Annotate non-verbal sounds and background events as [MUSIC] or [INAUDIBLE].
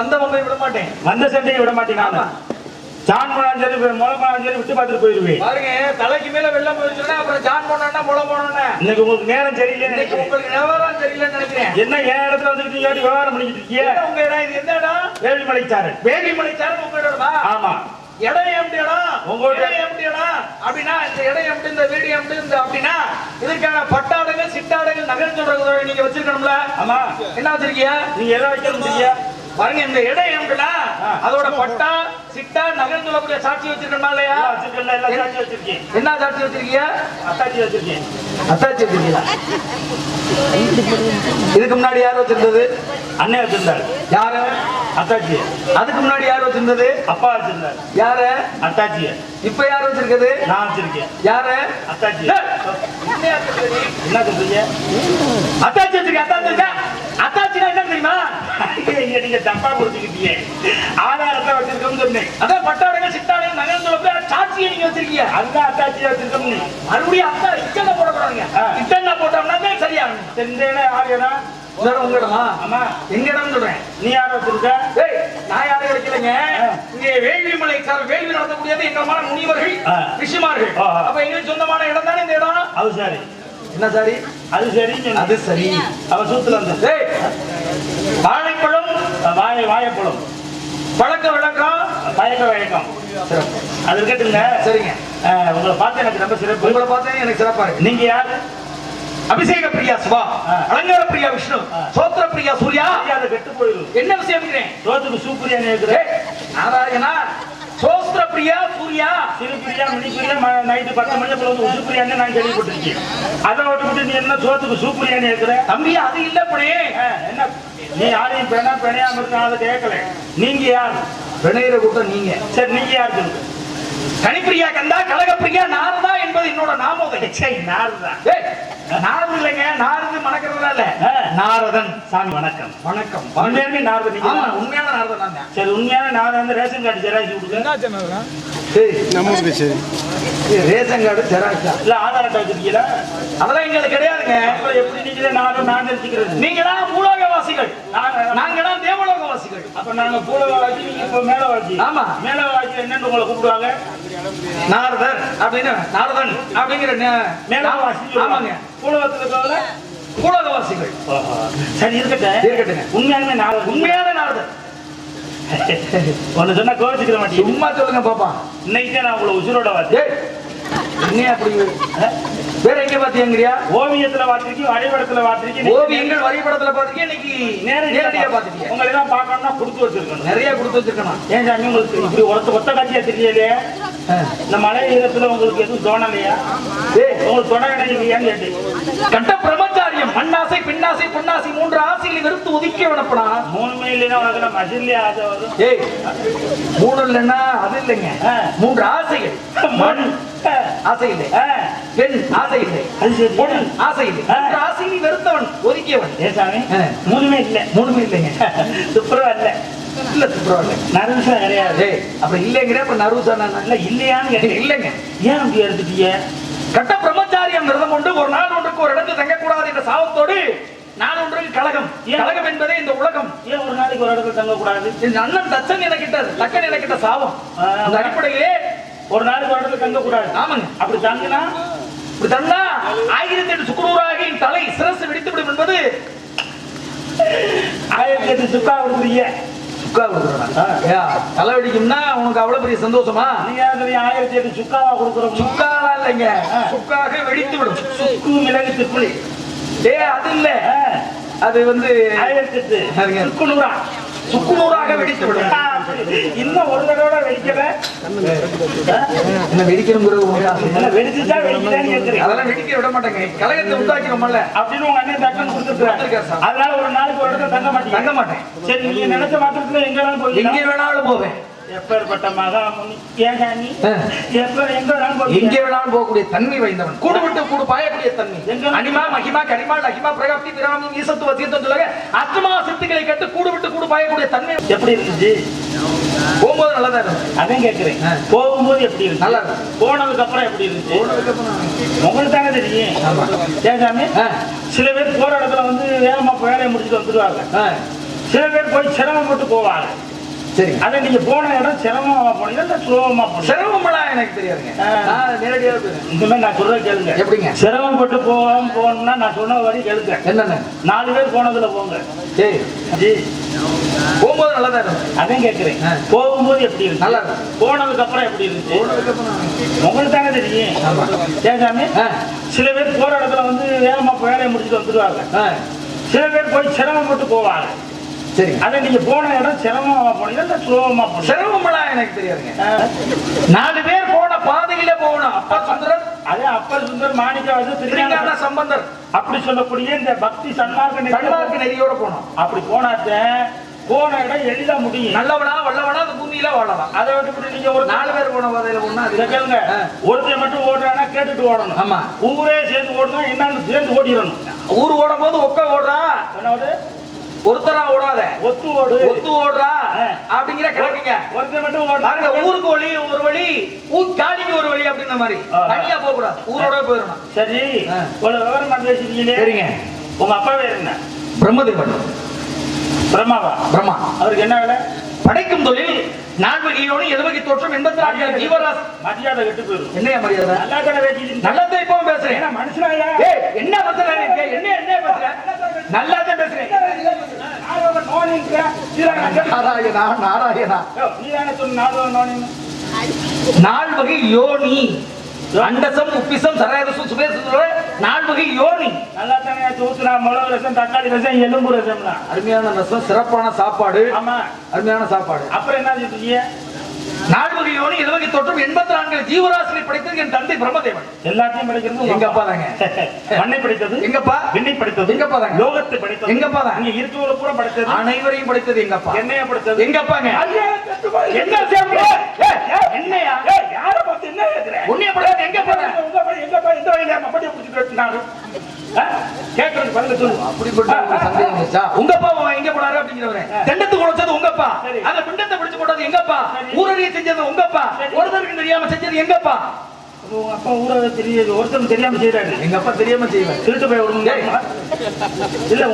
பொம்பை விட மாட்டேன். வந்த சண்டையை விட மாட்டேன் நானு. ஜான் போனாலும் சரி முளை போனாலும் சரி விட்டு பார்த்துட்டு போயிடுவேன் பாருங்க தலைக்கு மேல வெள்ளம் போயிடுச்சுன்னா அப்புறம் ஜான் போனோம்னா முளை போனோம்னா இன்னைக்கு உங்களுக்கு நேரம் சரியில்லைன்னு இன்னைக்கு உங்களுக்கு நிலவரம் சரியில்லைன்னு நினைக்கிறேன். என்ன என் இடத்துல வந்துட்டு நீங்க விவகாரம் பண்ணிக்கிட்டு இருக்கீங்க உங்க இடம் இது? எந்த இடம் வேலிமலைச்சாரன் வேலிமலை சாரம் உங்க இடமா? ஆமா. இடம் எப்படி இடம் உங்களோட- இடம் எப்படி இடம் அப்படின்னா இந்த இடம் எப்படி இந்த வீடு எப்படி இந்த அப்படின்னா இதற்கான பட்டாடங்கள் சிட்டாடங்கள் நகல் சொல்றது நீங்க வச்சிருக்கணும்ல. ஆமா. என்ன வச்சிருக்கீங்க நீங்க எதை வைக்கணும் தெரியா பாருங்க இந்த இடம் ஆ. அதோட பட்டா சிட்டா நகல் சொல்லக்கூடிய சாட்சி வச்சிருக்கணுமா இல்லையா? வச்சிருக்கேன் சாட்சி வச்சிருக்கேன். என்ன சாட்சி வச்சிருக்கீங்க அத்தாச்சி வச்சிருக்கேன். அத்தாச்சி வச்சிருக்கீங்களா இதுக்கு முன்னாடி யார் வச்சிருந்தது? அண்ணன் வச்சிருந்தாரு. யாரு? அத்தாச்சி அதுக்கு முன்னாடி யார் வச்சிருந்தது? அப்பா வச்சிருந்தாரு. யாரு? அத்தாச்சிய இப்ப யார் வச்சிருக்கிறது நான் வச்சிருக்கேன். யாரு? அத்தாச்சி என்ன சொல்றீங்க? அத்தாச்சி வச்சிருக்க அத்தாச்சி இருக்கா அத்தாச்சினா என்ன தெரியுமா இங்க நீங்க தப்பா புரிஞ்சுக்கிட்டீங்க. ஆதாரத்தை வச்சிருக்கோம்னு சொன்னேன். அதான் பட்டாடங்கள் சிட்டாடங்கள் நகல் சொல்லக்கூடிய சாட்சியை நீங்க வச்சிருக்கீங்க. அந்த அத்தாச்சி வச்சிருக்கோம் நீ மறுபடியும் அத்தா இத்தனை போடக்கூடாதுங்க. இத்தனை போட்டோம்னா சரியா தெரிஞ்சேனே ஆரியனா? இடம் உங்க இடமா ஆமா. எங்க இடம் சொல்றேன். நீ யார வச்சிருக்க? ஏய், நான் யாரும் கிடைக்கலங்க. இங்கே வேள்விமலை சார் வேள்வி நடத்தக்கூடியது எங்களமான முனிவர்கள். ரிஷிமார்கள். அப்ப எங்களுக்கு சொந்தமான இடம் தானே இந்த இடம்? அது சரி. என்ன சாரி? அது சரி அது சரி. சூத்துல ஏய், வாழைப்பழம் வாய வாழைப்பழம் பழக்க விளக்கம் மயக்க வழக்கம். அது இருக்கட்டுங்க சரிங்க. உங்களை பார்த்து எனக்கு ரொம்ப சிறப்பு. உங்களை பார்த்தா எனக்கு சிறப்பா இருக்கு. நீங்க யாரு? அபிஷேக பிரியா ஆ. அலங்கார பிரியா விஷ்ணு. ஆ. சோத்திர பிரியா சூர்யா. கெட்டு போயிடும் என்ன விஷயம் இருக்கிறேன் சோத்துக்கு சூப்பிரியாணி இருக்கிற நாராயணா. சோஸ்திர பிரியா சூர்யா. சிறுபிரியா மினிப்பிரியா நைட்டு பத்து மணி போல வந்து உசுப்பிரியான்னு நான் கேள்விப்பட்டிருக்கேன். அதை விட்டுவிட்டு நீ என்ன சோத்துக்கு சூப்பிரியாணி இருக்கிற தம்பி அது இல்ல பணே அஹ், என்ன? நீ யாரையும் பெணா பெணையாம இருக்க அதை கேட்கல. நீங்க யார்? பிணையிற கூட்டம் நீங்க. சரி நீங்க யார் சொல்லுங்க? கனிப்பிரியா கந்தா கனகப்பிரியா நாரதா என்பது என்னோட நாமோதயம். ஏய், நாரது இல்லைங்க நாரது மணக்கிறதா இல்ல. நாரதன் சாமி வணக்கம். வணக்கம். உண்மையாலுமே நார்தான். உண்மையான நாரதன். சரி உண்மையான நான் வந்து ரேஷன் கார்டு ஜெராக்ஸ் கொடுங்க. ஏய், நமஸ்தே சரி. ரேஷன் கார்டு ஜெராக்ஸா இல்ல ஆதார் அட்டை வச்சிருக்கீங்களா? அதெல்லாம் எங்களுக்கு கிடையாதுங்க. எப்படி நீங்களே நானும் நான் தெரிஞ்சுக்கிறது நீங்களாம் பூலோகவாசிகள். நாங்க- நாங்களாம் தேவலோகவாசிகள். அப்ப நாங்க கூட வாழ்க்கை நீங்க இப்ப மேல வாழ்க்கை ஆமா. மேல வாழ்க்கை என்னன்னு உங்களை கூப்பிடுவாங்க? நாரதர் அப்படின்னு நாரதன் அப்படிங்கிற நே- மேல வாசி ஆமாங்க. கூலவத்துல பூலோகவாசிகள். சரி இருக்கட்டும் இருக்கட்டுங்க. உண்மையாலுமே நான் உண்மையான நாரதர். ஒன்னு சொன்னா கோவிச்சுக்கிற மாட்டேன் சும்மா சொல்லுங்க பாப்பா. இன்னைக்கு நான் உங்களை உசுரோட ஏய் என்ன அப்படி? வேற எங்க பாத்தீங்கறியா ஓவியத்துல வாத்திருக்கீங்க வரைபடத்துல வாத்திருக்கீங்க ஓவியங்கள் வரைபடத்துல பாத்திருக்கீங்க இன்னைக்கு நேரடியா பாத்துட்டீங்க உங்களை எல்லாம் பார்க்கணும்னா கொடுத்து வச்சிருக்கணும். நிறைய கொடுத்து வச்சிருக்கணும். ஏன் சாமி உங்களுக்கு இப்படி ஒருத்த ஒத்த காட்சியா தெரியலையே? இந்த மலை ஈரத்துல உங்களுக்கு எதுவும் தோணலையா? உங்களுக்கு தொட இல்லையான்னு கேட்டேன். கட்ட பிரம்மச்சாரியம் மண்ணாசை பெண்ணாசை பொன்னாசை மூன்று ஆசைகளை வெறுத்து ஒதுக்கி விடப்படா மூணுமே இல்லைன்னா உனக்கு நான் மசிலே ஆசை வரும். ஏய் மூணு இல்லைன்னா அது இல்லைங்க. மூன்று ஆசைகள். மண். ஆசை இல்லை. பெண் ஆசை இல்லை. பொன் ஆசை இல்லை. ஆ. மூன்று ஆசைகளை வெறுத்தவன் ஒதுக்கியவன். ஏன் சாமி. மூணுமே இல்ல. மூணுமே இல்லைங்க. [LAUGHS] துப்புரவா இல்ல. இல்ல துப்புரவாயில்ல நரவிசா கிடையாது. அப்புறம் இல்லைங்கிற அப்புறம் நர்வஸா நான் இல்ல இல்லையான்னு கேட்டேன். இல்லைங்க. ஏன் அப்படி எடுத்துட்டீங்க? கட்ட பிரம்மச்சாரியம் விரதம் கொண்டு ஒரு நாள் ஒன்றுக்கு ஒரு இடத்தில் தங்கக்கூடாது என்ற சாபத்தோடு நாள் ஒன்றுக்கு கழகம்? கழகம் என்பதே இந்த உலகம். ஏன் ஒரு நாளைக்கு ஒரு இடத்துல தங்கக்கூடாது? என் அண்ணன் தச்சன் எனக்கிட்ட தக்கன் எனக்கிட்ட சாபம். அந்த அடிப்படையிலே ஒரு நாளைக்கு ஒரு இடத்துல தங்கக்கூடாது. ஆமாங்க. அப்படி தங்கினா? இப்படி தந்தா ஆயிரத்தி எட்டு சுக்குநூறாகி தலை சிரசு வெடித்து விடும் என்பது ஆயிரத்தி எட்டு சுக்கா கொடுக்குறீங்க சுக்கா கொடுக்குறா தலை வெடிக்கும்னா உனக்கு அவ்வளவு பெரிய சந்தோஷமா? ஏன் ஆயிரத்தி எட்டு சுக்காவா கொடுக்குறோம்? சுக்காவா இல்லைங்க. சுக்காக வெடித்து விடும். சுக்கு மிளகு திப்புளி ஏ அது இல்ல. அது வந்து ஆயிரத்தி எட்டு. சுக்கு நூறா. சுக்குநூறாக வெடித்து விடும் இன்னும் ஒரு தடவை வெடிக்கல. என்ன வெடிச்சுட்டா வெடிக்கலான்னு கேட்கிறேன் அதெல்லாம் வெடிக்க விட மாட்டாங்க. கலகத்தை உண்டாக்கிறோம்ல அப்படின்னு உங்க அண்ணன் தக்கன் கொடுத்திருக்காரு. அதனால ஒரு நாளைக்கு ஒரு இடத்துல தங்க மாட்டீங்க. தங்க மாட்டேன். சரி நீங்க நினைச்ச மாத்திரத்துல எங்க வேணாலும் எங்கே போவீங்க வேணாலும் போவேன். எப்பேற்பட்ட மகாமுனி சாமி ஆ. எப்ப எங்க எங்கே வேணாலும் போகக்கூடிய தன்மை வாய்ந்தவன் கூடு விட்டு கூடு பாயக்கூடிய தன்மை? அனிமா மகிமா கனிமா லகிமா பிரகாப்தி பிராமம் ஈசத்து வசியத்து சொல்லுங்க அஷ்டமா சித்துக்களை கட்டு கூடு விட்டு கூடு பாயக்கூடிய தன்மை எப்படி இருந்துச்சு போகும்போது நல்லதா இருக்கும் அதான் கேக்குறேன் ஆ. போகும்போது எப்படி நல்லா இருக்கு. போனதுக்கு அப்புறம் எப்படி இருந்துச்சு உங்களுக்கு தானே தெரியும் ஆ. சில பேர் போற இடத்துல வந்து வேகமா வேலையை முடிச்சுட்டு வந்துருவாங்க ஆ. சில பேர் போய் சிரமப்பட்டு போவாங்க சரிங்க அதை நீங்க போன இடம் சிரமமா போனீங்க இல்ல சுலபமா போனீங்க சிரமமெல்லாம் எனக்கு தெரியாதுங்க. நான் நேரடியாக மாதிரி நான் சொல்றது கேளுங்க. எப்படிங்க? சிரமப்பட்டு போகாம போகணும்னா நான் சொன்ன வழி கேளுங்க. என்னென்ன? நாலு பேர் போனதுல போங்க. சரி. ஜி. போகும்போது நல்லா தான் இருக்கும். அதான் கேட்கிறேன். போகும்போது எப்படி இருக்கு? நல்லா இருக்கு. போனதுக்கு அப்புறம் எப்படி போனதுக்கப்புறம் உங்களுக்கு தானே தெரியும். சேசாமி. சில பேர் போற இடத்துல வந்து வேகமா வேலையை முடிச்சுட்டு வந்துடுவாங்க சில பேர் போய் சிரமப்பட்டு போவாங்க. சரிங்க அதை நீங்க போன இடம் சிரமமா போனீங்க இல்ல சுலபமா போனீங்க சிரமமெல்லாம் எனக்கு தெரியாதுங்க. நாலு பேர் போன பாதையில போகணும். அப்பா சுந்தரர் அதே அப்பர் சுந்தர் மாணிக்காவது திருஞான சம்பந்தர். அப்படி சொல்லக்கூடிய இந்த பக்தி சன்மார்க்க சன்மார்க்க நெறியோட போனோம். அப்படி போனாத்த போன இடம் எளிதா முடியும். நல்லவனா வல்லவனா அந்த பூமியில வாழலாம். அதை விட்டுவிட்டு நீங்க ஒரு நாலு பேர் போன பாதையில போனா அது கேளுங்க. ஆ. ஒருத்தன் மட்டும் ஓடுறானா கேட்டுட்டு ஓடணும். ஆமா. ஊரே சேர்ந்து ஓடணும் என்னன்னு சேர்ந்து ஓடிடணும். ஊர் ஓடும் போது ஒக்க ஓடுறா. அதாவது ஒருத்தரா ஓடாத. ஒத்து ஓடு. ஒத்து ஓடுறா. அப்படிங்கிற கணக்குங்க. ஒருத்தன் மட்டும் பாருங்க ஊருக்கு வழி ஒரு வழி ஊர் காலிக்கு ஒரு வழி அப்படின்ற மாதிரி. தனியா போக கூடாது ஊரோட போயிடணும். சரி. ஒரு விவரமா பேசிருக்கீங்களே சரிங்க. உங்க அப்பா பேர் என்ன? பிரம்மதேவன். பிரம்மாவா? பிரம்மா. அவருக்கு என்ன வேலை? படைக்கும் தொழில் நான்வகையோடு எழுவகை தோற்றம் எண்பத்தி நான்கு ஜீவராஸ் மரியாதை கெட்டு போயிடும் என்னைய மரியாதை? நல்லா தானே பேசிட்டு நல்லதான் இப்போ பேசுறேன் ஏய், என்ன பேசுறேன் என்ன என்ன பேசுறேன் நல்லா தான் பேசுறேன். நாராயணா நாராயணா. நீ தானே சொன்ன நாடகம் நோனின்னு நால் வகை யோனி. அண்டசம் உப்பிசம் சராயரசம் சுபேசம் நால் வகை யோனி. நல்லா தானே ஊத்துனா மிளகு ரசம் தக்காளி ரசம் எலும்பு ரசம்னா அருமையான ரசம் சிறப்பான சாப்பாடு. ஆமா. அருமையான சாப்பாடு. அப்புறம் என்ன செஞ்சீங்க நால் வகை யோனி எழுவகை தோற்றம் எண்பத்தி நான்கு ஜீவராசினை படைத்தது என் தந்தை பிரம்மதேவன் எல்லாத்தையும் படிக்கிறது எங்க அப்பா தாங்க. [LAUGHS] மண்ணை படித்தது எங்கப்பா விண்ணை படித்தது எங்க அப்பா தாங்க. லோகத்தை படித்தது எங்க அப்பா தாங்க. இங்க இருக்கவங்கள பூரா படித்தது அனைவரையும் படைத்தது எங்க அப்பா என்னைய படித்தது எங்க அப்பாங்க கல்யாணம் கெட்டு போய் என்ன சேர்ந்து? என்னையா யாரை பார்த்து என்ன? உன்னைய படைத்தது எங்க அப்பா உங்க அப்பா, எங்க அப்பா, இந்த வயசுல நம்ம அப்படியே பிடிச்சிட்டு வச்சுனாரு. ஆ? கேக்குறதுக்கு பதில் சொல்லு. அப்படிப்பட்ட? உங்க அப்பா எங்க போனாரு அப்படிங்கிறவரு தெண்டத்து குறைச்சது உங்க அப்பா. அந்த பிண்டத்தை பிடிச்சு போட்டது எங்க அப்பா. ஊரடிய செஞ்சது உங்க அப்பா. ஒருத்தருக்கு தெரியாம செஞ்சது எங்க அப்பா உங்க அப்பா தெரியுது ஒருத்தரும் தெரியாம செய்யறாரு எங்க அப்பா தெரியாம செய்வேன் திருட்டு போய் விடணும் இல்ல